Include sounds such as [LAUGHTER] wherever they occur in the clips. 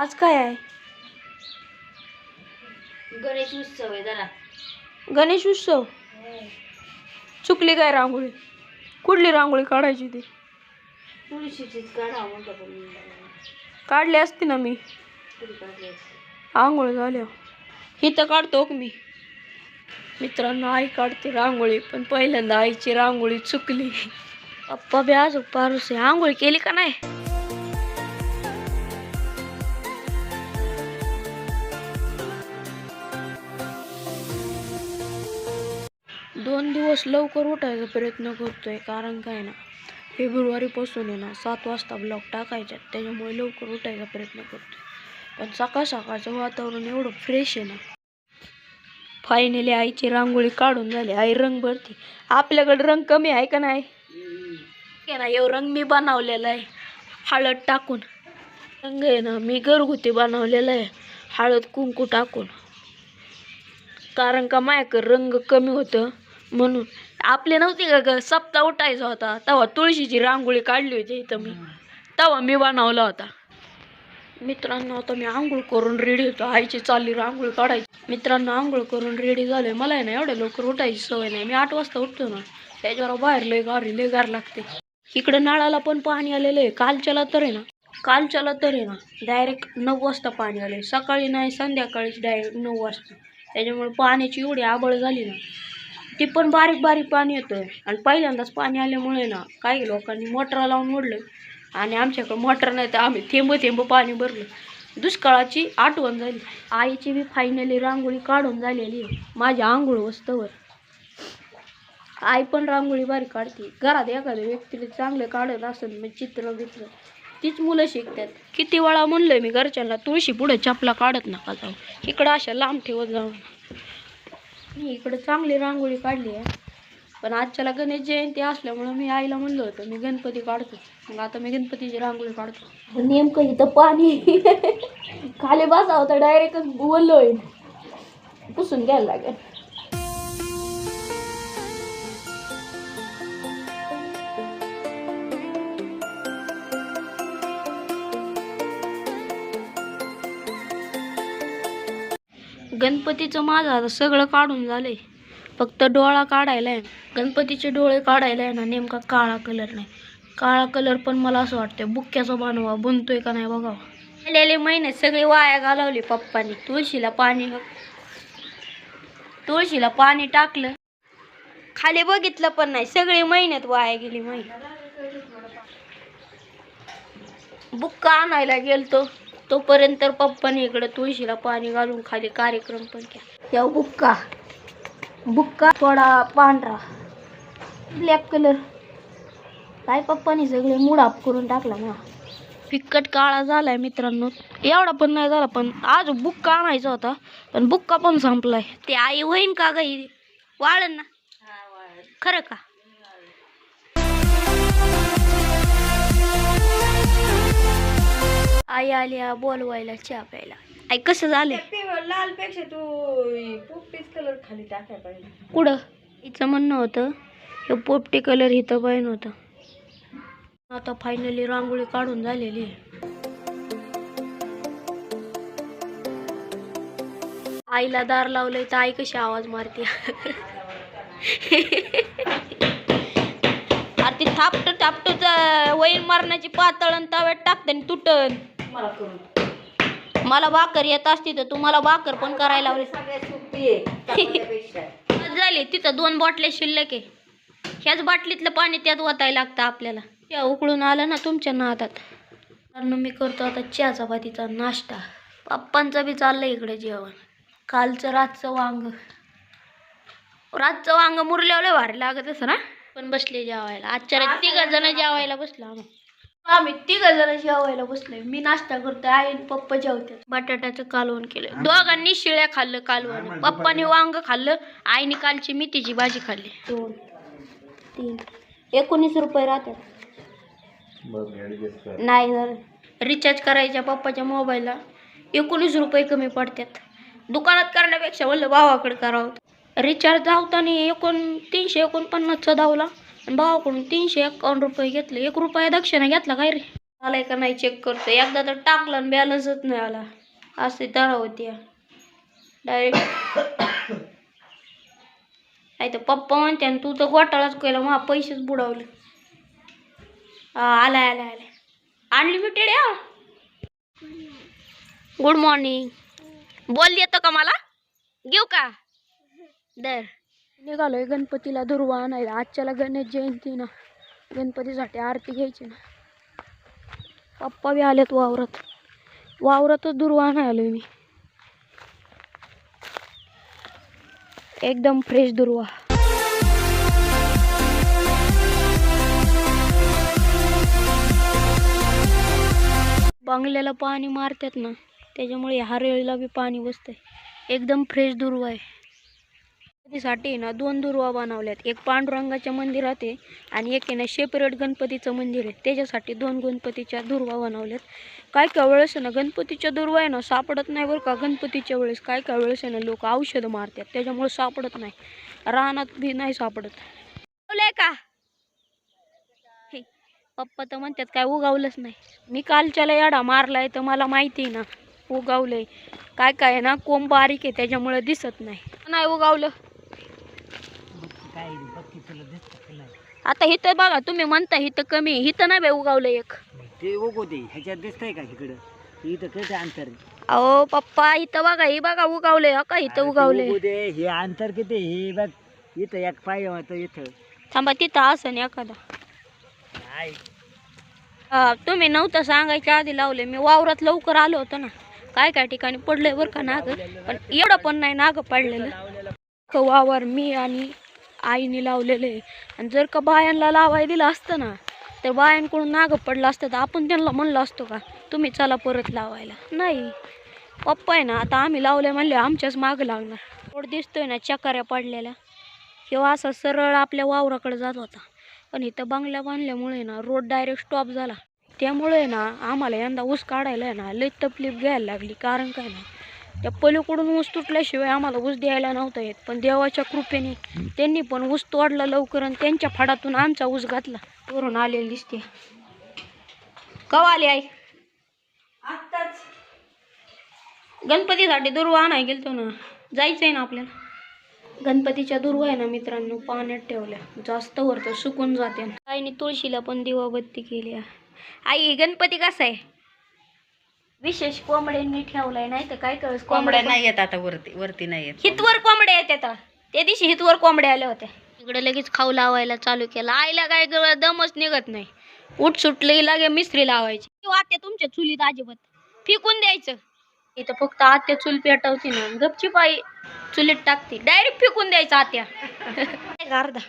आज काय आहे? गणेश उत्सव आहे जरा. गणेश उत्सव? चुकली काय रांगोळी? कुठली रांगोळी काढायची ती? तुळशीचीच काढा म्हणतो पण काढली असती ना मी. पुढे काढली असते. आंघोळ झाल्या इथं काढतो का मी? मित्रांनो आई काढते रांगोळी पण पहिल्यांदा आईची रांगोळी चुकली. पप्पा बी आज पारुसे. आंघोळी केली का नाही? दिवस लवकर उठायचा प्रयत्न करतोय कारण काय ना फेब्रुवारीपासून आहे ना सात वाजता ब्लॉक टाकायच्यात त्याच्यामुळे लवकर उठायचा प्रयत्न करतोय. पण सकाळ सकाळचं वातावरण एवढं फ्रेश आहे ना फायनली आईची रांगोळी काढून झाली आई रंग भरती. आपल्याकडे रंग कमी आहे का नाही? आहे ना एव रंग मी बनवलेला आहे हळद टाकून. रंग आहे ना मी घरगुती बनवलेला आहे हळद कुंकू टाकून. कारण का माझ्याकडे रंग कमी होतं. म्हणून. आपले नव्हते का ग? सप्ताह उठायचा होता. तेव्हा तुळशीची रांगोळी काढली होती इथं मी. तेव्हा मी बनवला होता. मित्रांनो आता मी आंघोळ करून रेडी होतो. आईची चालली रांगोळी काढायची. मित्रांनो आंघोळ करून रेडी झालोय. मला आहे ना एवढ्या लवकर उठायची सवय नाही. मी आठ वाजता उठतो ना. त्याच्यावर बाहेर लय गारी लय गार लागते. इकडे नळाला पण पाणी आलेलं आहे. कालच्याला तर आहे ना कालच्याला तर आहे ना डायरेक्ट नऊ वाजता पाणी आले सकाळी नाही संध्याकाळीच डायरेक्ट नऊ वाजता. त्याच्यामुळे पाण्याची एवढी आबळ झाली ना ती पण बारीक बारीक पाणी येतं आणि पहिल्यांदाच पाणी आल्यामुळे ना काही लोकांनी मोटर लावून ओढलं आणि आमच्याकडं मोटर नाही तर आम्ही थेंब थेंब पाणी भरलं. दुष्काळाची आठवण झाली. आईची बी फायनली रांगोळी काढून झालेली आहे. माझ्या आंघोळ वस्तवर. आई पण रांगोळी बारीक काढते. घरात एखाद्या व्यक्तीला चांगलं काढत असेल मग चित्र बित्र. तीच मुलं शिकतात. किती वेळा म्हणलं मी घरच्यांना तुळशी पुढे चपला काढत नका जाऊ. इकडं अशा लांब ठेवत जाऊ. मी इकडं चांगली रांगोळी काढली आहे. पण आजच्याला गणेश जयंती असल्यामुळं मी आईला म्हणलं होतं मी गणपती काढतो. मग आता मी गणपतीची रांगोळी काढतो. नेमकं इथं पाणी [LAUGHS] खाली बसा होता डायरेक्टच बोललो पुसून घ्यायला लागेल. गणपतीचं माझं आता सगळं काढून झालंय. फक्त डोळा काढायला आहे गणपतीचे डोळे काढायला आहे ना नेमका काळा कलर नाही. काळा कलर पण मला असं वाटतं बुक्क्याचा बनवा बनतोय का नाही बघावा. गेलेले महिने सगळे वाया घालवले पप्पानी. तुळशीला पाणी तुळशीला पाणी टाकलं. खाली बघितलं पण नाही सगळे महिन्यात वाया गेली महिने बुक्का आणायला गेलतो. तोपर्यंत पप्पाने इकडे तुळशीला पाणी घालून खाली कार्यक्रम पण केला. या बुक्का. बुक्का थोडा पांढरा. Black colour. काय पप्पाने सगळे मूड ऑफ करून टाकला ना फिक्कट काळा झालाय मित्रांनो. एवढा पण नाही झाला पण आज बुक्का आणायचा होता. पण बुक्का पण संपलाय. ते आई होईन का गाई वाळन ना? खरं का? आई आली आ बोलवायला चहा प्यायला आई कसं झालं लाल पेक्षा तू पोपटीच कलर खाली टाकाय पाहिजे. कुठं? हिचं म्हणणं होतं हे पोपटी कलर इथं पाहिजे होतं. आता फायनली रांगोळी काढून झालेली. आईला दार लावलंय तर आई कशी आवाज मारते? अरे ती थापट थापटच वैर मारण्याची पातळण तव्यात टाकते आणि तुटन. मला भाकर येत असती तर तुम्हाला भाकर पण करायला लावली. बस [LAUGHS] झाले तिथं दोन बाटल्या शिल्लक आहे. ह्याच बाटलीतलं पाणी त्यात ओतायला लागतं आपल्याला. त्या उकळून आलं ना तुमच्या नादात. कारण मी करतो आता चहा चपातीचा नाश्ता. पप्पांचं बी चाललंय इकडे जेवण. कालचं रातचं वांग. रातचं वांग मुरल्यावर लय भारी लागत असं ना पण बसले जेवायला. आजच्या तिघ जण जेवायला बसलो आम्ही तिघ जण जेवायला बसलोय. मी नाश्ता करतोय आई आणि पप्पा जेवतात. बटाट्याचं कालवण केलं दोघांनी शिळ्या खाल्लं कालवण. पप्पाने वांग खाल्लं आईने कालची मेथीची भाजी खाल्ली. दोन तीन. एकोणीस रुपये राहतात. नाही जर रिचार्ज करायच्या पप्पाच्या मोबाईलला एकोणीस रुपये कमी पडतात. दुकानात करण्यापेक्षा म्हणलं भावाकडे करावं. रिचार्ज धावताना एकोण तीनशे एकोणपन्नासचा धावला. भावाकडून तीनशे एकावन्न रुपये घेतले. एक रुपया दक्षिणा घेतला काय रे? आलाय का नाही चेक करतो एकदा तर टाकला आणि बॅलन्सच नाही आला. असे तरा होती. डायरेक्ट नाही तर पप्पा म्हणते आणि तू तर घोटाळाच केला. मग पैसेच बुडवले. आलाय आलाय आलाय. अनलिमिटेड या गुड मॉर्निंग बोल येतं का मला? घेऊ का? दर. निघालोय गणपतीला दुर्वा आणायला आजच्याला गणेश जयंती ना. गणपतीसाठी आरती घ्यायची ना. पप्पा बी आलेत वावरात. वावरातच दुर्वा आणायला आलोय मी. एकदम फ्रेश दुर्वा. बंगल्याला पाणी मारतात ना. त्याच्यामुळे हरळीला बी पाणी बसतंय. एकदम फ्रेश दुर्वा आहे. गणपतीसाठी ना दोन दुर्वा बनवल्यात. एक पांडुरंगाच्या मंदिरात आहे आणि एक आहे ना शेपरेट गणपतीचं मंदिर आहे. त्याच्यासाठी दोन गणपतीच्या दुर्वा बनवल्यात. काय काय वेळेस ना गणपतीच्या दुर्वा आहे ना सापडत नाही बरं का. गणपतीच्या वेळेस काय काय वेळेस आहे ना लोक औषधं मारतात. त्याच्यामुळे सापडत नाही. रानात बी नाही सापडत. का? पप्पा तर म्हणतात काय उगावलंच नाही. मी कालच्याला याडा मारलाय तर मला माहिती आहे ना उगावलंय. काय काय आहे ना कोंब बारीक आहे त्याच्यामुळे दिसत नाही. नाही उगावलं. काय बघ तुला दिसत नाही. आता इथं बघा तुम्ही म्हणता इथं कमी. इथं नाही बाई उगावलं एक. ते उगो दे ह्याच्यात दिसतंय का इकडं? इथं किती अंतर आहे? अहो पप्पा इथं बघा ही बघा उगावलंय हो का? अरे इथं ते उगावलंय. उगू दे हे अंतर किती हे बघ इथं एक पाय होतं इथं. थांबा तिथं असं एखादा. काय हा तुम्ही नव्हतं सांगायच्या आधी लावले मी वावरात लवकर आलो होतो ना. काय काय ठिकाणी पडलंय बरं का नाग? पण एवढं पण नाही नाग पडलेलं. अख्खं वावर मी आणि आईने लावलेलं आहे. आणि जर का बायांना लावायला दिलं असतं ना तर बायांकडून नाग पडलं असतं तर आपण त्यांना म्हणलं असतो का तुम्ही चला परत लावायला. नाही. पप्पा आहे ना आता आम्ही लावले म्हणले आमच्याच मागं लागणार. रोड दिसतोय ना चकाऱ्या पडलेल्या. किंवा असा सरळ आपल्या वावराकडे जात होता. पण इथं बंगल्या बांधल्यामुळे ना रोड डायरेक्ट स्टॉप झाला. त्यामुळे ना आम्हाला यंदा ऊस काढायला आहे ना लई तकलीफ घ्यायला लागली. कारण काय ना त्या पलीकडून ऊस तुटल्याशिवाय आम्हाला ऊस द्यायला नव्हता येत. पण देवाच्या कृपेने त्यांनी पण ऊस तोडला लवकर आणि त्यांच्या फाडातून आमचा ऊस घातला. वरून आलेली दिसते. कवा आली आई? आत्ताच. गणपतीसाठी दुर्वा आणाय गेलतो ना. जायचं आहे ना आपल्याला? गणपतीच्या दुर्वा आहे ना मित्रांनो पाण्यात ठेवल्या. जास्त वरतं सुकून जाते. आईने तुळशीला पण दिवाबत्ती केली. आई गणपती कसा आहे? विशेष कोंबड्यांनी ठेवलाय नाही तर काय कळस कोंबड्या नाही येत आता वरती वरती नाही येत. हितवर कोंबड्या येत आता त्या दिवशी हितवर कोंबड्या आल्या होत्या. इकडे लगेच खाऊ लावायला चालू केला. आईला काय गळ- दमच निघत नाही. उठ सुटले लागे मिस्त्री लावायची. वाट्या तुमच्या चुलीत अजिबात फेकून द्यायचं. इथं फक्त आत्या चूल पेटवती ना गपची पायी चुलीत टाकते. डायरेक्ट फेकून द्यायचं आत्या. [LAUGHS] अर्धा.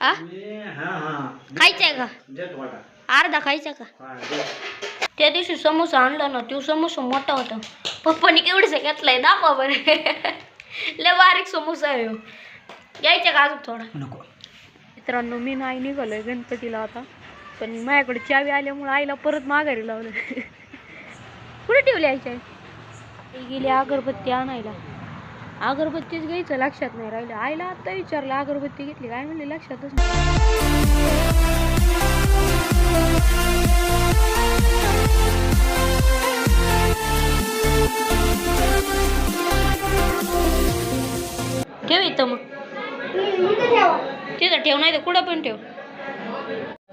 हा खायचंय का? अर्धा खायचा का? त्या दिवशी समोसा आणला ना तो समोसा मोठा होता. पप्पानी केवढीचा घेतलाय दाखवा बरं. लय बारीक समोसा आहे ह्यो. घ्यायचा का अजून थोडा? नको. मित्रांनो मी नाही निघालोय गणपतीला आता. पण माझ्याकडे चावी आल्यामुळे आईला परत माघारी लावलं. कुठे ठेवली आईच्या आई गेली अगरबत्ती आणायला. अगरबत्तीच घ्यायचं लक्षात नाही राहिलं. आईला आता विचारलं अगरबत्ती घेतली काय म्हणले? लक्षातच नाही. ठेव इथं मग. तिथं ठेव नाही तर कुठं पण ठेव.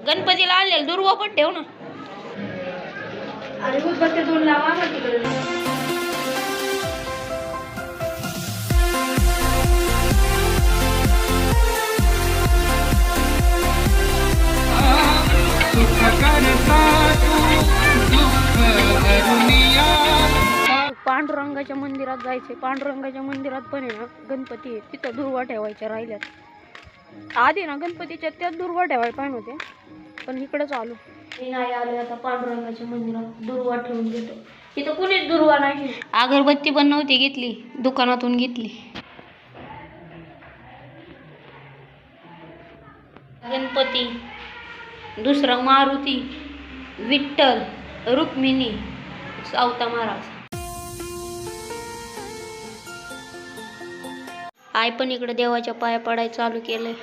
गणपतीला आणलेलं दुर्वा पण ठेव ना. आणि उदबत्ती पांडुरंगाच्या मंदिरात जायचे पांडुरंगाच्या मंदिरात पण आहे ना गणपती आहे. तिथं दुर्वा ठेवायच्या राहिल्यात. आधी ना गणपतीच्या त्यात दुर्वा ठेवायला पाहिजे होते. पण इकडंच आलो. मी नाही आलो आता पांडुरंगाच्या मंदिरात. दुर्वा ठेवून घेतो. तिथं कुणीच दुर्वा नाही अगरबत्ती पण नव्हती घेतली. दुकानातून घेतली. गणपती दुसरा मारुती विठ्ठल रुक्मिणी सावता महाराज. आई पण इकडे देवाच्या पाया पडायला चालू केलंय.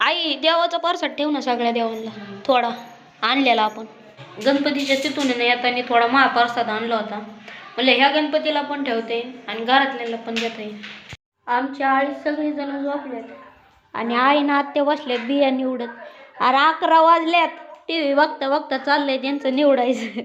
आई देवाचा परसाद ठेव ना सगळ्या देवांना. थोडा आणलेला आपण. गणपतीच्या तिथून येताना थोडा महाप्रसाद आणला होता. म्हणजे ह्या गणपतीला पण ठेवते आणि घरातल्याला पण देता. आमच्या आळी सगळेजण झोपलेत. आणि आई ना आत्या बसल्यात बिया निवडत. अरे अकरा वाजल्यात. टी व्ही बघता बघता चाललंय त्यांचं निवडायचं.